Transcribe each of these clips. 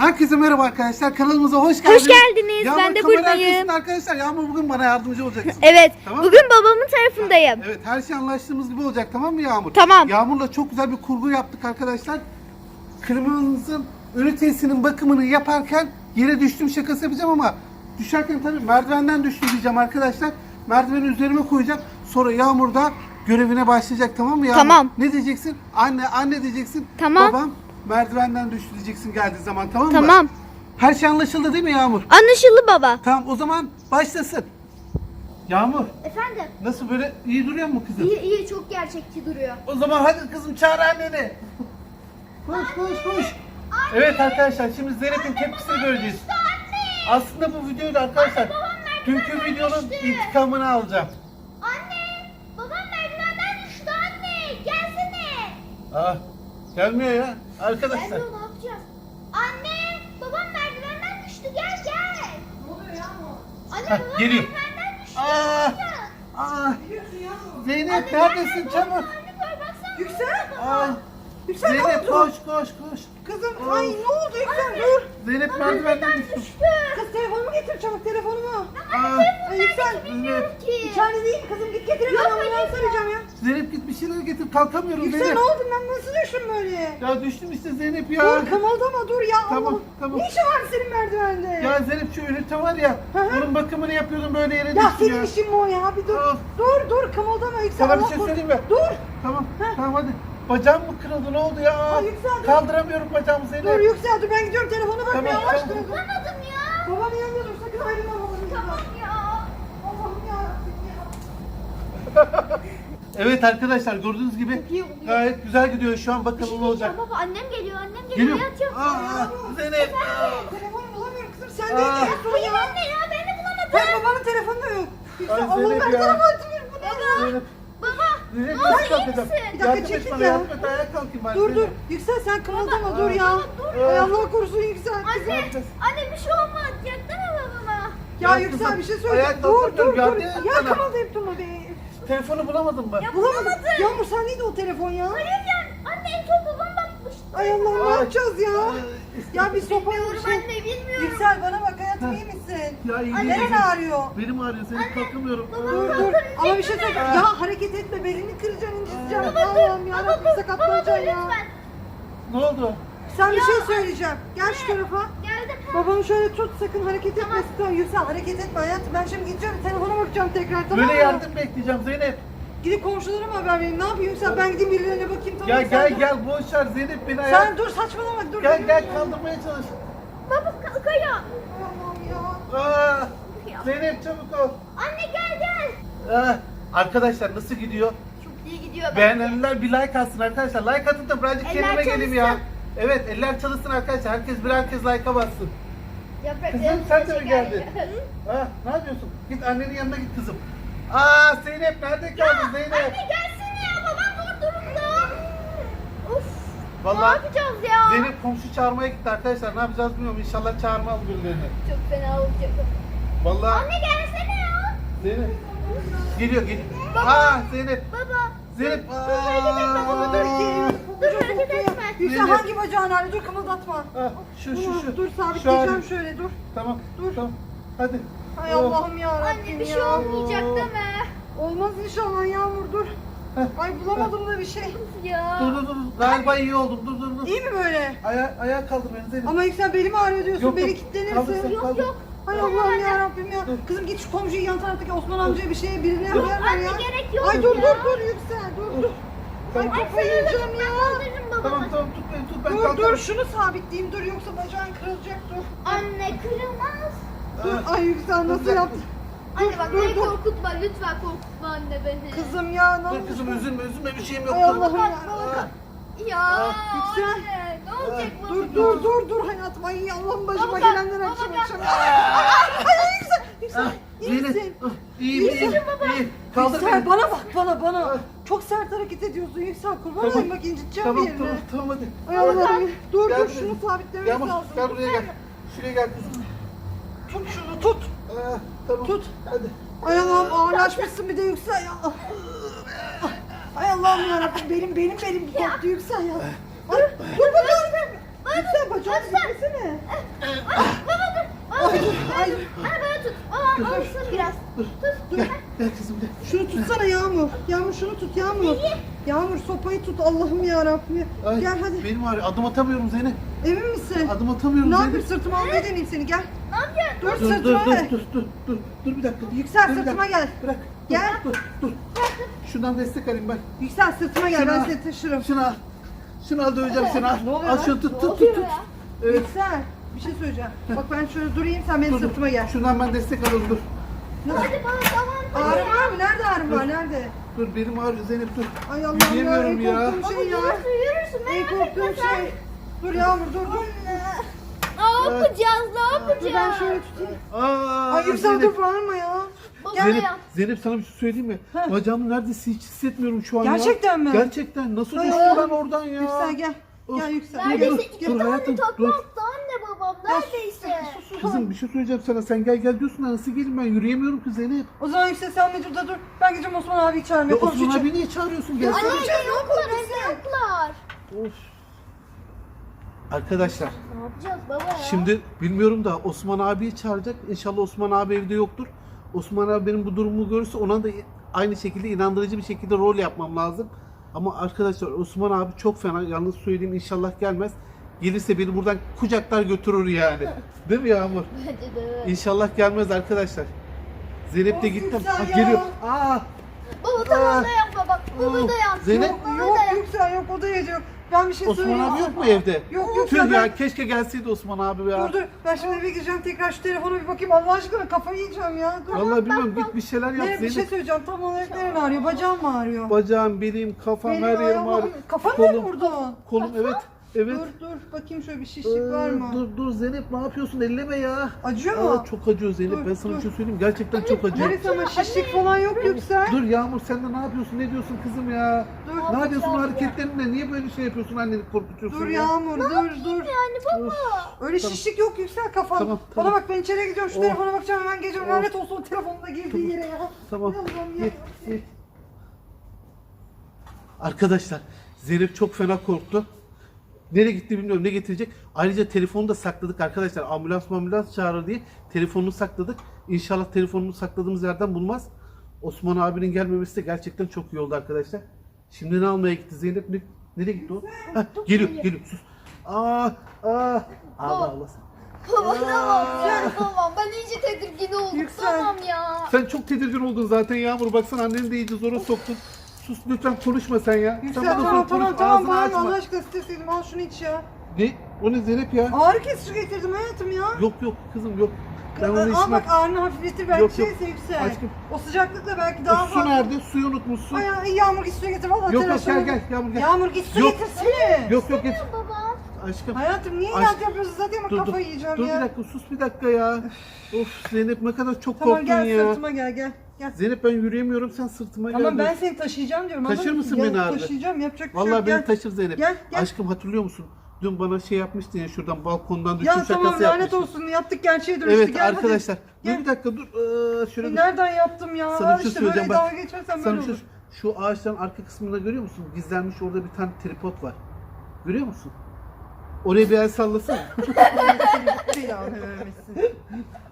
Herkese merhaba arkadaşlar. Kanalımıza hoş geldiniz. geldiniz. Yağmur, Ben de buradayım. arkadaşlar. Yağmur bugün bana yardımcı olacaksın. Evet. Tamam. Bugün babamın tarafındayım. Evet her şey anlaştığımız gibi olacak tamam mı Yağmur? Tamam. Yağmur'la çok güzel bir kurgu yaptık arkadaşlar. Kırmızının ünitesinin bakımını yaparken yere düştüm şakası yapacağım ama düşerken tabii merdivenden düştü diyeceğim arkadaşlar. Merdiveni üzerime koyacağım. Sonra Yağmur da görevine başlayacak tamam mı Yağmur? Tamam. Ne diyeceksin? Anne anne diyeceksin. Tamam. Babam merdivenden düştü diyeceksin geldiği zaman tamam mı? Tamam. Her şey anlaşıldı değil mi Yağmur? Anlaşıldı baba. Tamam o zaman başlasın. Yağmur Efendim? nasıl böyle iyi duruyor mu kızım? İyi iyi çok gerçekçi duruyor. O zaman hadi kızım çağır anneni. Koş koş koş. Evet arkadaşlar şimdi Zeynep'in tepkisini göreceğiz. Aslında bu videoyla arkadaşlar dünkü videonun intikamını alacağım. Anne! Babam merdivenden düştü anne! Gelsene! Ah gelmiyor ya arkadaşlar. Gelmiyor ne yapacağız? Anne! Babam merdivenden düştü gel gel! Ne oluyor ya Anne Heh, babam geliyor. merdivenden düştü. Aa, aa, Zeynep neredesin çabuk. Anne. Yüksel. Aa, Yüksel ne Zeynep koş koş koş. Kızım ay ne oldu Yüksel dur. Zeynep merdivenden düştü. Kız telefonumu getir çabuk telefonumu. Aa, Ay Yüksel. Zeynep, Ki. İçeride değil kızım git getir hemen ambulans arayacağım ya. Zeynep git bir şeyler getir kalkamıyorum Yüksel Zeynep. ne oldu ben nasıl düştüm böyle? Ya düştüm işte Zeynep ya. Dur kımıldama dur ya. Tamam, Allah. tamam. Ne işin var senin merdivende? Ya Zeynep şu ünite var ya, Hı hı. onun bakımını yapıyordum böyle yere Ya düştü senin ya. işin mi o ya? Bir dur. Of. Dur dur kımıldama Yüksel. Sana bir Allah şey korusun. söyleyeyim mi? Dur. Tamam, Heh. tamam hadi. Bacağım mı kırıldı ne oldu ya? Ay. Kaldıramıyorum bacağımı Zeynep. Dur Yüksel dur ben gidiyorum telefona bakmaya Tamam, yavaş tamam. dur. Bulamadım ya. Babam yanında dur sakın ayrılma babamın Tamam ya. Allah'ım yarabbim ya. Evet arkadaşlar gördüğünüz gibi Çok iyi oluyor. gayet güzel gidiyor şu an Bir bakalım şey ne olacak. diyeceğim baba annem geliyor annem geliyor. Geliyor. Yat yat. Aa, Zeynep. Telefonu bulamıyorum kızım sen Aa. neydin en son Hayır ya? anne ya ben de bulamadım. Hayır babanın telefonu da yok. Yüksel Ay, Allah'ım Zeynep ben ya. sana açmıyorum bu ne ya? Zeynep. İyi kalkacağım? misin? Bir dakika, Yardım et çekil bana ya. yardım et ayağa kalkayım. Dur dur. Yüksel sen kımıldama dur ya. dur. Ay Allah korusun Yüksel. Anne, yapacağız? anne bir şey olmaz. Yaksana babama. Ya Ya Yüksel bir şey ayağa söyleyeceğim. Dur dur dur. yardım et Ya bana. kımıldayıp durma be. Telefonu bulamadın mı? Ya Bulamadım. bulamadım. Yağmur sen neydi o telefon ya? Hayır ya. Anne en son babam. Ay Allah ne Ay. yapacağız ya? Ya bir sopa Bilmiyorum şey. anne bilmiyorum. Yüksel bana bak hayatım iyi misin? Ya iyi değilim. Neren ağrıyor? Benim ağrıyor Zeynep kalkamıyorum. Dur dur. Ama bir şey söyleyeceğim. Ya hareket etme belini kıracaksın inciteceksin. Baba Allah'ım dur. ya Baba Rabbim. Baba dur sakatlayacaksın ya. lütfen. Ne oldu? Sen bir Ya. şey söyleyeceğim. Gel şu tarafa. Geldim. Babamı şöyle tut sakın hareket etmesin. Tamam. Yüksel hareket etme hayatım. Ben şimdi gideceğim telefona bakacağım tekrar tamam Böyle mı? yardım bekleyeceğim Zeynep. Gidip komşularıma haber vereyim. Ne yapayım Yüksel? Ben gideyim birilerine bakayım tamam gel Sen- gel boş ver Zeynep beni ayağa. Sen dur saçmalama dur. Gel gel kaldırmaya çalış. Baba ayağa. Allah'ım ya. Aa, Zeynep çabuk ol. Anne gel gel. Aa, arkadaşlar nasıl gidiyor? Çok iyi gidiyor. Beğenenler bir like atsın arkadaşlar. Like atın da birazcık Eller kendime geleyim ya. çalışsın. Evet eller çalışsın arkadaşlar. Herkes birer kez like'a bassın. Yapraklarım Kızım, sen de mi geldin? Ha, ne yapıyorsun? Git annenin yanına git kızım. Aa Zeynep nerede kaldın Zeynep? Anne gelsene ya babam zor durumda. Of. Vallahi Ne yapacağız ya? Zeynep komşu çağırmaya gitti arkadaşlar. Ne yapacağız bilmiyorum. İnşallah çağırmaz birilerini. Çok fena olacak. Vallahi Anne gelsene ya. Zeynep. Geliyor geliyor. Baba. Aa Zeynep. Baba. Zeynep. Dur hareket etme baba dur. Aa. Dur hareket etme. Yüksel Zeynep. hangi bacağın ağrıyor? Dur kımıldatma. Ah, şu şu Dur, şu. dur Şu sabitleyeceğim an- şöyle dur. Tamam. Dur. Tamam. Hadi. Ay Oh. Allah'ım ya Anne bir şey olmayacak deme. Olmaz inşallah Yağmur dur. Ay bulamadım da bir şey. Ya. Dur dur dur. Galiba iyi oldum. Dur dur dur. İyi mi böyle? Aya ayağa kaldır beni Zeynep. Ama Yüksel belim ağrıyor diyorsun. Yok, beni yok. Kaldır kilitlenirsin. sen, Yok kaldır. yok. Ay Tamam Allah'ım ya Rabbim ya. Dur. Kızım git şu komşuyu yan taraftaki Osman amcaya bir şeye birine Yok haber ver anne ya. gerek yok Ay dur ya. dur dur Yüksel dur dur. Ay Tamam. kafayı yiyeceğim ya. Kaldırırım babamı. Tamam tamam tut beni tut ben Dur kalkarım. dur şunu sabitleyeyim dur yoksa bacağın kırılacak dur. Anne kırılmaz. Dur ay Yüksel nasıl yaptın? Anne bak beni korkutma lütfen korkutma anne beni. Kızım ya ne Dur olmuş? kızım üzülme üzülme bir şeyim yok. Ay. Allah'ım ya. Ya Yüksel. anne ne olacak? Dur dur dur dur hayatım ay Allah'ım başıma Baba, gelenler baba, akşam baba. akşam. Ay ay ay Yüksel Yüksel iyi misin? Ah, İyiyim iyiyim. İyi. Kaldır Yüksel beni. bana bak bana bana. Çok sert hareket ediyorsun Yüksel kurban Tamam. olayım bak inciteceğim Tamam bir yerini. tamam tamam hadi. Ay Allah'ım dur Gel dur buraya. şunu sabitlememiz Gel, bak, lazım. gel buraya gel. Şuraya gel kızım. Tut şunu tut. Ee, tamam. Tut. Hadi. Ay Allah'ım ağırlaşmışsın bir de yüksel ya. Ay Allah'ım yarabbim benim benim benim koptu yüksel ya. Ah. Ay, dur bakalım. Yüksel bacağını yükselsene. Baba dur. Bana tut. Ah, ay. Bana böyle tut. Aa, al biraz. Dur. Dur. Gel, gel kızım gel. Şunu tutsana Yağmur. Yağmur şunu tut Yağmur. Neyi? Yağmur sopayı tut Allah'ım ya Rabbim. Gel hadi. Benim var adım atamıyorum Zeynep. Emin misin? Adım atamıyorum Ne Zeynep. yapayım sırtıma almaya deneyim seni gel. Ne yapacaksın? Dur, Dur dur sırtıma dur ver. dur dur dur dur bir dakika. Yüksel, Dur sırtıma gel. Bırak. Dur, Gel. Dur dur. Şundan destek alayım ben. Yüksel sırtıma gel ben Şuna- seni taşırım. Şunu al. Şunu al döveceğim seni al. Ne oluyor Al şunu tut tut tut? Evet. Yüksel bir şey söyleyeceğim. Bak ben şöyle durayım sen benim Dur, dur. sırtıma gel. Şundan ben destek alayım dur. Hadi bana tamam. Ağrım var mı? Nerede ağrım var? Nerede? Dur benim ağrıyor Zeynep dur. Ay Allah'ım ya en korktuğum şey ya. yürürsün yürürsün En merak etme sen. şey. Dur Yağmur dur dur. Ne yapacağız ne Dur ben yapacağız? şöyle tutayım. Aa, Ay Zeynep. dur bağırma ya. Baba Zeynep, ya. Zeynep sana bir şey söyleyeyim mi? Heh. Bacağımı neredeyse hiç hissetmiyorum şu an ya. Gerçekten mi? Gerçekten. Nasıl Ay, düştü ay. lan oradan ya? Yüksel gel. Of. Gel Yüksel. Neredeyse dur, iki dur tane hayatım, takla dur. attı anne babam neredeyse. Kızım bir şey söyleyeceğim sana. Sen gel gel diyorsun da nasıl geleyim ben yürüyemiyorum ki Zeynep. O zaman Yüksel sen de burada dur. Ben gideceğim Osman abi çağırmaya. Ya Osman konuşacağım. abi niye çağırıyorsun? Gel. Anne yoklar evde yoklar. Of. Arkadaşlar Ne yapacağız baba ya? şimdi bilmiyorum da Osman abiyi çağıracak. İnşallah Osman abi evde yoktur. Osman abi benim bu durumumu görürse ona da aynı şekilde inandırıcı bir şekilde rol yapmam lazım. Ama arkadaşlar Osman abi çok fena. Yalnız söyleyeyim inşallah gelmez. Gelirse beni buradan kucaklar götürür yani. Değil mi Yağmur? Bence de. İnşallah gelmez arkadaşlar. Zeynep de Of, gittim. Yüksel Ah, ya. geliyor. Aa, Baba tamam da yapma bak. Baba da yap. Zeynep. Yok, Baba yok da yap. Yüksel yok o da yok. Ben bir şey Osman söyleyeyim. abi yok mu evde? Yok yok Tüh ya. ben- keşke gelseydi Osman abi ya. Dur dur. Ben şimdi eve gireceğim tekrar şu telefona bir bakayım. Allah aşkına kafayı yiyeceğim ya. Dur. Vallahi bilmiyorum git bir şeyler yap Ne, bir şey Zeynep. söyleyeceğim. Tam olarak nerem ağrıyor? Bacağım mı ağrıyor? Bacağım, belim, kafam, Benim her yerim ayağım ağrıyor. ağrıyor. Mı Kolum, burada? kolum evet. Evet. Dur dur. Bakayım şöyle bir şişlik var Ee, mı? Dur dur Zeynep ne yapıyorsun? Elleme ya. Acıyor mu? Aa, çok acıyor Zeynep. Dur, ben sana dur. bir şey söyleyeyim. Gerçekten çok acıyor. Neresi ama şişlik falan yok Yüksel. Dur Yağmur sen de ne yapıyorsun? Ne diyorsun kızım ya? Dur. Ne yapıyorsun hareketlerinle? Niye böyle şey yapıyorsun? Anneni korkutuyorsun Dur ya. Yağmur dur dur. Yani baba. Öyle şişlik yok Yüksel kafan. Tamam, Bana tamam. bak ben içeriye gidiyorum şu Oh. telefona bakacağım hemen gece Oh. lanet olsun o telefonun da girdiği yere ya. Tamam. Allah'ım ya. Git, git. Arkadaşlar Zeynep çok fena korktu. Nereye gitti bilmiyorum ne getirecek. Ayrıca telefonu da sakladık arkadaşlar. Ambulans ambulans çağırır diye telefonunu sakladık. İnşallah telefonunu sakladığımız yerden bulmaz. Osman abinin gelmemesi de gerçekten çok iyi oldu arkadaşlar. Şimdi ne almaya gitti Zeynep? Ne, nereye gitti o? Heh, geliyor geliyor sus. Aa, aa. Ağla ağla sen. Baba tamam ya tamam. Ben iyice tedirgin oldum. Yüksel. Tamam ya. Sen çok tedirgin oldun zaten Yağmur. Baksana anneni de iyice zora soktun. Sus lütfen konuşma sen ya. Yüksel sen tamam tamam tamam ağzını bağırma açma. Allah aşkına stresledim al şunu iç ya. Ne? O ne Zeynep ya? Ağrı kesici getirdim hayatım ya. Yok yok kızım yok. Ben onu Al içmem. bak ağrını hafifletir belki Yok, yok. şeyse Yüksel. Aşkım. O sıcaklıkla belki daha su fazla. nerede? Suyu unutmuşsun. Ay, ay, Yağmur git su getir valla Yok yok gel gel Yağmur gel. Yağmur git su Yok. getirsene. Yok yok git. Baba. Aşkım. Hayatım niye Aşk- inat yapıyorsun zaten ama Dur dur. kafayı yiyeceğim Dur ya. bir dakika sus bir dakika ya. of Zeynep ne kadar çok Tamam korktun gel ya. sırtıma gel gel. Gel. Zeynep ben yürüyemiyorum sen sırtıma Tamam gel. ben seni taşıyacağım diyorum. Taşır anladın mı? mısın Gel, beni abi? Taşıyacağım yapacak bir şey Vallahi yok. beni Gel. taşır Zeynep. Gel, gel. Aşkım hatırlıyor musun? Dün bana şey yapmıştın ya şuradan balkondan düştüm Ya şakası tamam lanet yapmıştın. olsun yaptık gerçeğe dönüştü. Evet gel, hadi. arkadaşlar. Gel. Dur bir dakika dur. Ee, şöyle E, bir- Nereden yaptım ya? Sana bir şey işte böyle söyleyeceğim bak. dalga geçersen Sana böyle bir şey- olur. şu ağaçların arka kısmında görüyor musun? Gizlenmiş orada bir tane tripod var. Görüyor musun? Oraya bir el sallasana. Belanı vermesin.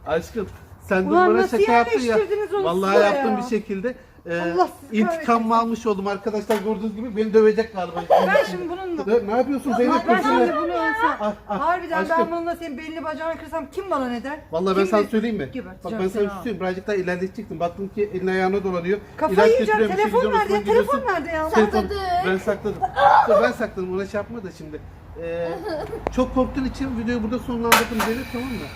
Aşkım sen dün Ulan bana nasıl şaka yaptın ya. yerleştirdiniz onu Vallahi size yaptım ya? bir şekilde. Ee, Allah sizi intikam kahretsin. mı almış oldum arkadaşlar gördüğünüz gibi beni dövecek galiba. Ben şimdi bununla... Dur, ne yapıyorsun Zeynep? Ben Kızım şimdi ya? bunu alsam... Ah, ah, Harbiden ben aşkım. bununla senin belini bacağını kırsam kim bana ne der? Vallahi ben Kim sana söyleyeyim mi? Geberteceğim Bak ben sana seni bir şey ha. söyleyeyim. Birazcık daha ilerletecektim. Baktım ki elin ayağına dolanıyor. Kafayı İlaç yiyeceğim. götürüyorum, bir şey Telefon gidiyorum, nerede ya? Telefon gidiyorsun. nerede ya? Telefon Sakladık. ben sakladım. Dur, ben sakladım ona şey yapma da şimdi. Ee, çok korktuğun için videoyu burada sonlandırdım Zeynep tamam mı?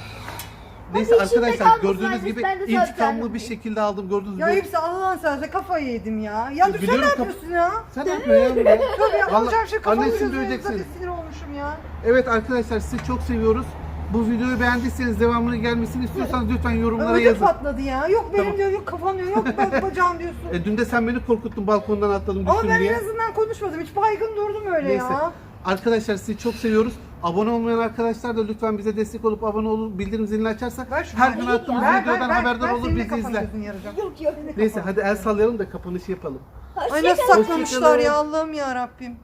Neyse Hadi arkadaşlar gördüğünüz gibi ben de intikamlı bir şekilde aldım gördüğünüz Ya gibi. Yüksel Allah'ın seversen kafayı yedim ya. Ya dur sen Biliyorum, ne kaf- yapıyorsun ya? Sen ne yapıyorsun ya? Tabii ya Vallahi alacağım şey kafamı annesini gözüme döveceksin. zaten sinir olmuşum ya. Evet arkadaşlar sizi çok seviyoruz. Bu videoyu beğendiyseniz devamını gelmesini istiyorsanız lütfen yorumlara Ödüm yazın. patladı ya. Yok benim Tamam. diyor, yok kafam diyor, yok bacağım diyorsun. E, dün de sen beni korkuttun balkondan atladım Ama düştüm ben diye. en azından konuşmadım. Hiç baygın durdum öyle Neyse. ya. Arkadaşlar sizi çok seviyoruz. Abone olmayan arkadaşlar da lütfen bize destek olup abone olup bildirim zilini açarsa her gün attığımız videodan ver. haberdar olur bizi izler. Yok yok. Neyse hadi el sallayalım da kapanışı yapalım. Ay nasıl Hoşçakalın. saklamışlar ya Allah'ım ya Rabbim.